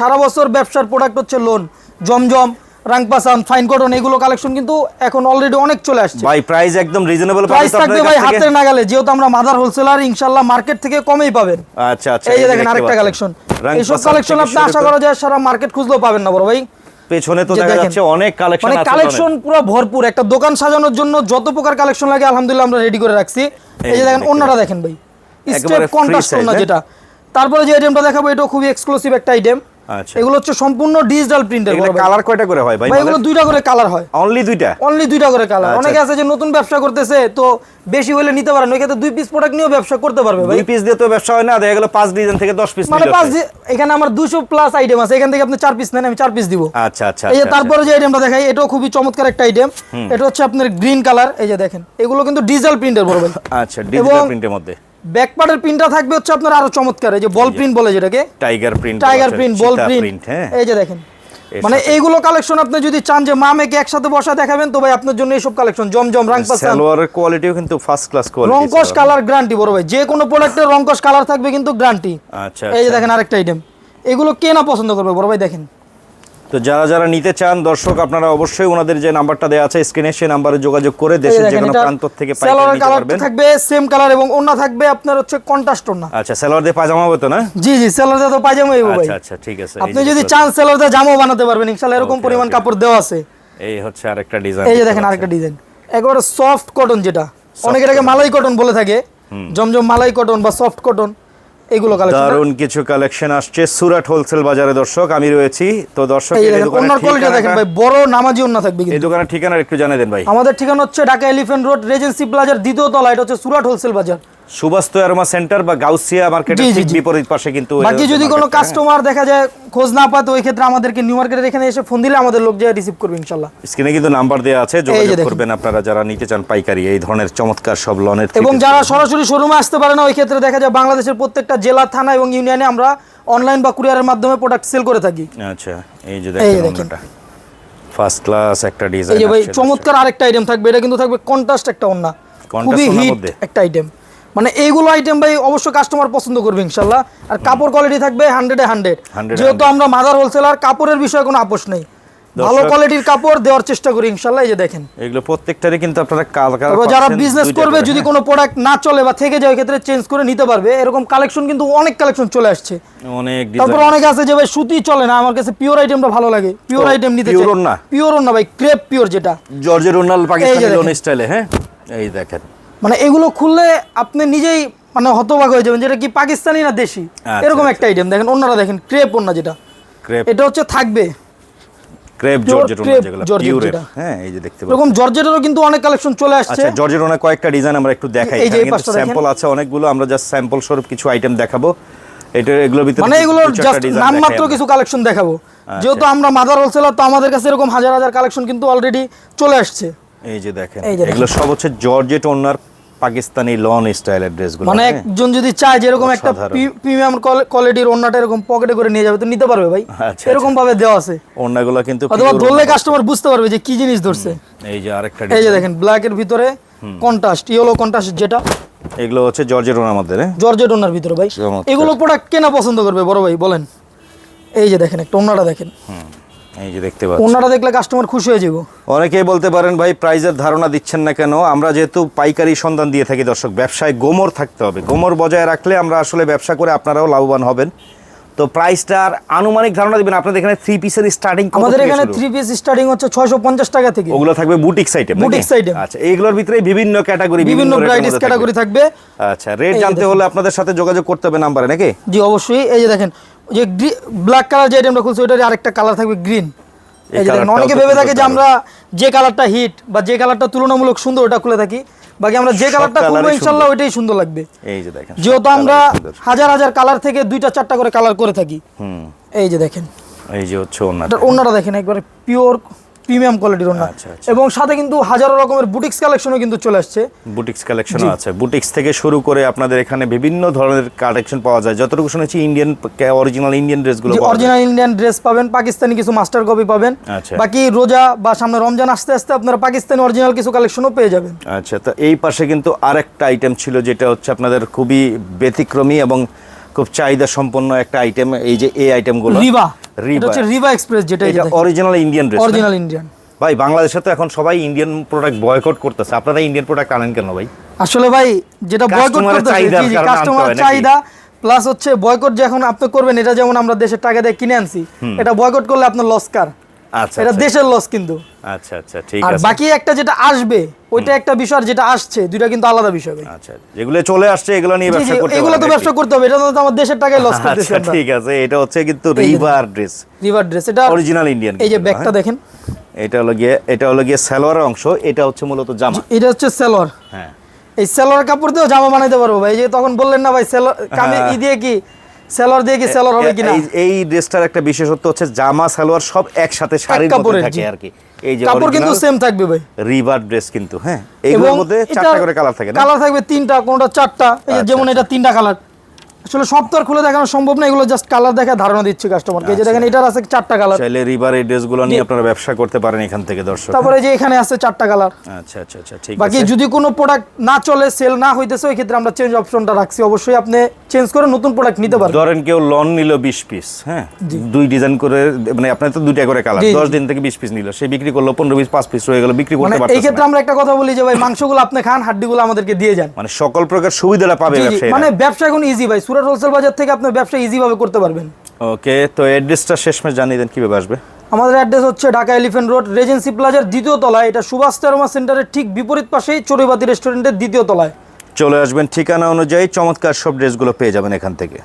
সারা বছর ব্যবসার প্রোডাক্ট হচ্ছে লোন জমজম রাংপাসান ফাইন কটন এগুলো কালেকশন কিন্তু এখন অলরেডি অনেক চলে আসছে। ভাই প্রাইস একদম রিজনেবল প্রাইস থাকবে ভাই হাতের নাগালে যেহেতু আমরা মাদার হোলসেলার ইনশাল্লাহ মার্কেট থেকে কমেই পাবেন। আচ্ছা আচ্ছা এই দেখেন আরেকটা কালেকশন এইসব কালেকশন আপনি আশা করা যায় সারা মার্কেট খুঁজলেও পাবেন না বড় ভাই। পেছনে তো দেখা যাচ্ছে অনেক কালেকশন মানে আছে কালেকশন পুরো ভরপুর একটা দোকান সাজানোর জন্য যত প্রকার কালেকশন লাগে আলহামদুলিল্লাহ আমরা রেডি করে রাখছি। এই যে দেখেন অন্যটা দেখেন ভাই। স্টেপ কন্ট্রাস্ট না? যেটা। তারপরে যে আইটেমটা দেখাবো এটাও খুবই এক্সক্লুসিভ একটা আইটেম এগুলো হচ্ছে সম্পূর্ণ ডিজিটাল প্রিন্টের কালার কয়টা করে হয় ভাই? এগুলো দুইটা করে কালার হয়। অনলি দুইটা? অনলি দুইটা করে কালার আচ্ছা। অনেকে আছে যে নতুন ব্যবসা করতেছে তো বেশি হলে নিতে পারেন ওই ক্ষেত্রে দুই পিস প্রোডাক্ট নিয়েও ব্যবসা করতে পারবে ভাই। দুই পিস দিয়ে তো ব্যবসা হয় না দেখা গেল পাঁচ ডিজাইন থেকে দশ পিস মানে পাঁচ এখানে আমার দুশো প্লাস আইটেম আছে। এখান থেকে আপনি চার পিস নেন আমি চার পিস দিব। আচ্ছা আচ্ছা এই যে আচ্ছা, তারপরে যে আইটেমটা দেখাই এটাও খুবই চমৎকার একটা আইটেম এটা হচ্ছে আপনার গ্রিন কালার এই যে দেখেন এগুলো কিন্তু ডিজিটাল প্রিন্টের বড় ভাই। আচ্ছা ডিজিটাল প্রিন্টের মধ্যে। ব্যাক পার্টের প্রিন্টটা থাকবে হচ্ছে আপনার আরও চমৎকার এই যে বল প্রিন্ট বলে যেটাকে। Tiger print tiger print ball print হ্যাঁ। এই যে দেখেন। মানে এইগুলো কালেকশন আপনি যদি চান যে একসাথে বসা দেখাবেন তো ভাই আপনার জন্য এইসব কালেকশন জমজম রাংপাসান সালোয়ারের কোয়ালিটিও কিন্তু ফার্স্ট ক্লাস কোয়ালিটি রংকশ কালার গ্যারান্টি বড় ভাই। যে কোনো প্রোডাক্টের রংকশ কালার থাকবে কিন্তু গ্যারান্টি আচ্ছা এই যে আচ্ছা। দেখেন আরেকটা আইটেম এগুলো কে না পছন্দ করবে বড় ভাই দেখেন। তো যারা যারা নিতে চান দর্শক আপনারা অবশ্যই ওনাদের যে নাম্বারটা দেওয়া আছে স্ক্রিনে সেই নাম্বারে যোগাযোগ করে দেশের যে কোনো প্রান্ত থেকে পাইকারি নিতে কালার পারবেন। থাকবে সেম কালার এবং ওন্না থাকবে আপনার হচ্ছে কন্ট্রাস্ট ওন্না আচ্ছা সালোয়ার দিয়ে পাজামা হবে তো না? জি জি সেলারদা তো পায়জামা ভাই। আচ্ছা আচ্ছা ঠিক আছে আপনি যদি চান সেলারদা জামাও বানাতে পারবেন ইনশাআল্লাহ এরকম পরিমাণ কাপড় দেওয়া আছে। এই হচ্ছে আরেকটা ডিজাইন এই যে দেখেন আরেকটা ডিজাইন একেবারে সফট কটন যেটা। অনেকে এটাকে মালাই কটন বলে থাকে। জমজম মালাই কটন বা সফট কটন এগুলো কালেকশন দারুণ কিছু কালেকশন আসছে। সুরাট হোলসেল বাজারে দর্শক আমি রয়েছি। তো দর্শক এই দেখেন দোকানের কোয়ালিটি দেখেন ভাই বড় নামাজি অন্য থাকবে এই দোকানের ঠিকানা একটু জানিয়ে দেন ভাই। আমাদের ঠিকানা হচ্ছে ঢাকা এলিফেন্ট রোড রেজেন্সি প্লাজার দ্বিতীয় তলা এটা হচ্ছে সুরাট হোলসেল বাজার। সুবাস্ত অ্যারোমা সেন্টার বা গাউসিয়া মার্কেটের ঠিক বিপরীত পাশে কিন্তু বাকি যদি কোনো? কাস্টমার দেখা যায় খোঁজ না পায় তো ওই ক্ষেত্রে আমাদেরকে নিউ মার্কেটের এখানে এসে ফোন দিলে আমাদের লোক যায় রিসিভ করবে ইনশাল্লাহ। স্ক্রিনে কিন্তু নাম্বার দেওয়া আছে যোগাযোগ করবেন আপনারা যারা নিতে চান পাইকারি এই ধরনের চমৎকার সব লনের এবং যারা সরাসরি শোরুমে আসতে পারে না ওই ক্ষেত্রে দেখা যায় বাংলাদেশের প্রত্যেকটা জেলা থানা এবং ইউনিয়নে আমরা অনলাইন বা কুরিয়ারের মাধ্যমে প্রোডাক্ট সেল করে থাকি। আচ্ছা এই যে দেখেন। ফার্স্ট ক্লাস একটা এই ডিজাইন যে ভাই চমৎকার আরেকটা আইটেম থাকবে এটা কিন্তু থাকবে কন্ট্রাস্ট একটা ওন্না খুবই হিট মধ্যে? একটা আইটেম মানে এইগুলো আইটেম ভাই অবশ্যই কাস্টমার পছন্দ করবে ইনশাল্লাহ আর কাপড় কোয়ালিটি থাকবে হান্ড্রেডে হান্ড্রেড 100 যেহেতু আমরা মাদার হোলসেলার কাপড়ের বিষয়ে কোনো আপোষ নেই। ভালো কোয়ালিটির কাপড় দেওয়ার চেষ্টা করি ইনশাল্লাহ এই যে দেখেন। এগুলো প্রত্যেকটারই কিন্তু আপনারা তারপর যারা বিজনেস করবে যদি কোনো প্রোডাক্ট না চলে বা থেকে যায় ক্ষেত্রে চেঞ্জ করে নিতে পারবে। এরকম কালেকশন কিন্তু অনেক কালেকশন চলে আসছে। অনেক তারপর অনেকে আছে যে ভাই সুতি চলে না আমার কাছে পিওর আইটেমটা ভালো লাগে। পিওর আইটেম নিতে চাই ওড়না? পিওর না ভাই ক্রেপ পিওর যেটা। জর্জের ওনাল পাকিস্তানি লোন স্টাইলে হ্যাঁ? এই দেখেন। মানে এগুলো খুললে আপনি নিজেই মানে হতবাক হয়ে যাবেন যেটা কি পাকিস্তানি না দেশি? আচ্ছা, এরকম আচ্ছা। একটা আইটেম দেখেন অন্যরা দেখেন ক্রেপ ওন্না যেটা। এটা হচ্ছে থাকবে। ক্রেপ যেগুলো হ্যাঁ এই যে দেখতে পাচ্ছেন। এরকম জর্জেটেরও কিন্তু অনেক কালেকশন চলে আসছে। আচ্ছা কয়েকটা ডিজাইন আমরা একটু দেখাই। এখানে কিন্তু স্যাম্পল আছে অনেকগুলো আমরা জাস্ট স্যাম্পল স্বরূপ কিছু আইটেম দেখাবো। এটা এগুলোর ভিতরে মানে এগুলোর জাস্ট কিছু কালেকশন দেখাবো। যেহেতু আমরা মাদার হোলসেলার তো আমাদের কাছে এরকম হাজার হাজার কালেকশন কিন্তু অলরেডি চলে আসছে। এই যে দেখেন। এগুলো সব হচ্ছে জর্জেট ওনার পাকিস্তানি লন স্টাইলের ড্রেসগুলো মানে হ্যাঁ? একজন যদি চায় যে এরকম একটা প্রিমিয়াম কোয়ালিটির ওন্নাটা এরকম পকেটে করে নিয়ে যাবে তো নিতে পারবে ভাই। আচ্ছা, এরকম ভাবে দেওয়া আছে। ওড়নাগুলো কিন্তু অথবা ধরলে কাস্টমার বুঝতে পারবে যে কি জিনিস ধরছে। এই যে আরেকটা এই যে দেখেন ব্ল্যাক এর ভিতরে কন্ট্রাস্ট ইয়েলো কন্ট্রাস্ট যেটা। এগুলো হচ্ছে জর্জের ওনার মধ্যে হ্যাঁ? জর্জেট ওনার ভিতরে ভাই। এগুলো প্রোডাক্ট কেনা পছন্দ করবে বড় ভাই বলেন। এই যে দেখেন একটা ওনাটা দেখেন। হুম, এই যে দেখতে পাচ্ছেন ওনাটা দেখলে কাস্টমার খুশি হয়ে যাব। অনেকেই বলতে পারেন ভাই প্রাইজের ধারণা দিচ্ছেন না কেন? আমরা যেহেতু পাইকারি সন্ধান দিয়ে থাকি দর্শক ব্যবসায় গোমর থাকতে হবে। গোমর বজায় রাখলে আমরা আসলে ব্যবসা করে আপনারাও লাভবান হবেন। তো প্রাইসটার আনুমানিক ধারণা দিবেন আপনাদের এখানে থ্রি পিসের স্টার্টিং আমাদের এখানে থ্রি পিস স্টার্টিং হচ্ছে ছয়শো পঞ্চাশ টাকা থেকে। ওগুলো থাকবে আইটেম Boutique item। আচ্ছা এইগুলোর ভিতরে বিভিন্ন ক্যাটাগরি বিভিন্ন ক্যাটাগরি থাকবে। আচ্ছা রেট জানতে হলে আপনাদের সাথে যোগাযোগ করতে হবে নাম্বারে নাকি? জি অবশ্যই। এই যে দেখেন ওই যে ব্ল্যাক কালার যে আইটেমটা খুলছে ওইটার আরেকটা কালার থাকবে গ্রিন এই যে দেখেন অনেকে ভেবে থাকে যে আমরা যে কালারটা হিট বা যে কালারটা তুলনামূলক সুন্দর ওটা খুলে থাকি। বাকি আমরা যে কালারটা খুলবো ইনশাল্লাহ ওইটাই সুন্দর লাগবে। এই যে দেখেন যেহেতু আমরা হাজার হাজার কালার থেকে দুইটা চারটা করে কালার করে থাকি। হুম। এই যে দেখেন। এই যে হচ্ছে ওনাটা ওনাটা দেখেন একবারে পিওর প্রিমিয়াম কোয়ালিটির ওনা আচ্ছা, আচ্ছা। এবং সাথে কিন্তু হাজারো রকমের বুটিক্স কালেকশনও কিন্তু চলে আসছে। বুটিক্স কালেকশনও আছে। বুটিক্স থেকে শুরু করে আপনাদের এখানে বিভিন্ন ধরনের কালেকশন পাওয়া যায়। যতটুকু শুনেছি ইন্ডিয়ান অরিজিনাল ইন্ডিয়ান ড্রেসগুলো অরিজিনাল ইন্ডিয়ান ড্রেস পাবেন পাকিস্তানি কিছু মাস্টার কপি পাবেন। আচ্ছা। বাকি রোজা বা সামনে রমজান আসতে আসতে আপনারা পাকিস্তানি অরিজিনাল কিছু কালেকশনও পেয়ে যাবেন। আচ্ছা তো এই পাশে কিন্তু আরেকটা আইটেম ছিল যেটা হচ্ছে আপনাদের খুবই ব্যতিক্রমী এবং খুব চাহিদা সম্পন্ন একটা আইটেম এই যে এই আইটেমগুলো রিবা। এটা হচ্ছে রিভা এক্সপ্রেস যেটা এটা original Indian dress original Indian ভাই বাংলাদেশে তো এখন সবাই ইন্ডিয়ান প্রোডাক্ট বয়কট করতেছে। আপনারা ইন্ডিয়ান প্রোডাক্ট আনেন কেন ভাই? আসলে ভাই যেটা বয়কট করতেছে কাস্টমার চাহিদা প্লাস হচ্ছে বয়কট যে এখন আপনি করবেন এটা যেমন আমরা দেশের টাকা দিয়ে কিনে আনছি এটা বয়কট করলে আপনার লস কার? আচ্ছা এটা আচ্ছা, দেশের লস কিন্তু। আচ্ছা আচ্ছা ঠিক আর বাকি একটা যেটা আসবে ওইটা একটা বিষয় আর যেটা আসছে দুইটা কিন্তু আলাদা বিষয় ভাই। আচ্ছা যেগুলো চলে আসছে এগুলো নিয়ে ব্যবসা করতে এগুলো তো ব্যবসা করতে হবে এটা তো আমার দেশের টাকায় লস করতেছি আচ্ছা ঠিক আছে এটা হচ্ছে কিন্তু রিভার ড্রেস রিভার ড্রেস এটা অরিজিনাল ইন্ডিয়ান এই যে ব্যাগটা দেখেন। এটা হলো গিয়ে এটা হলো গিয়ে সালোয়ারের অংশ এটা হচ্ছে মূলত জামা। এটা হচ্ছে সেলর হ্যাঁ। এই সেলর কাপড় দিয়েও জামা বানাইতে পারব ভাই যে তখন বললেন না ভাই সেলর কামে ই দিয়ে কি সেলর দিয়ে কি সেলর হবে কিনা? এই- ড্রেসটার একটা বিশেষত্ব হচ্ছে জামা সালোয়ার সব একসাথে শাড়ির মধ্যে থাকে আর কি এই যে কাপড় কিন্তু সেম থাকবে ভাই। রিভার ড্রেস কিন্তু হ্যাঁ? এইগুলোর মধ্যে চারটা করে কালার থাকে কালার থাকবে তিনটা কোনটা চারটা। এই যে আচ্ছা, যেমন এটা তিনটা কালার আসলে সব তো আর খুলে দেখানো সম্ভব না এগুলো জাস্ট কালার দেখে ধারণা দিচ্ছি কাস্টমারকে এই আচ্ছা। যে দেখেন এটার আছে চারটা কালার চাইলে রিভার এই ড্রেসগুলো নিয়ে আপনারা ব্যবসা করতে পারেন এখান থেকে দর্শক। তারপরে যে এখানে আছে চারটা কালার আচ্ছা আচ্ছা আচ্ছা ঠিক আছে। বাকি যদি কোনো প্রোডাক্ট না চলে সেল না হইতেছে ওই ক্ষেত্রে আমরা চেঞ্জ অপশনটা রাখছি। অবশ্যই আপনি চেঞ্জ করে নতুন প্রোডাক্ট নিতে পারবেন ধরেন কেউ লন নিল বিশ পিস হ্যাঁ? দুই ডিজাইন করে মানে আপনার তো দুইটা করে কালার। দশ দিন থেকে বিশ পিস নিল সে বিক্রি করল পনেরো পিস পাঁচ পিস হয়ে গেল বিক্রি মানে করতে এই ক্ষেত্রে আমরা একটা কথা বলি যে ভাই মাংসগুলো আপনি খান হাড্ডিগুলো আমাদেরকে দিয়ে যান। মানে সকল প্রকার সুবিধাটা পাবে জি, মানে ব্যবসা এখন ইজি ভাই সুরাট হোলসেল বাজার থেকে আপনি ব্যবসা ইজি ভাবে করতে পারবেন। ওকে তো অ্যাড্রেসটা শেষমেশ জানিয়ে দেন কীভাবে আসবে? আমাদের অ্যাড্রেস হচ্ছে ঢাকা এলিফেন্ট রোড রেজেন্সি প্লাজার দ্বিতীয় তলায়। এটা সুভাষ তেরোমা সেন্টারের ঠিক বিপরীত পাশেই চড়ুইবাতি রেস্টুরেন্টের দ্বিতীয় তলায়। চলে আসবেন ঠিকানা অনুযায়ী চমৎকার সব ড্রেসগুলো পেয়ে যাবেন এখান থেকে।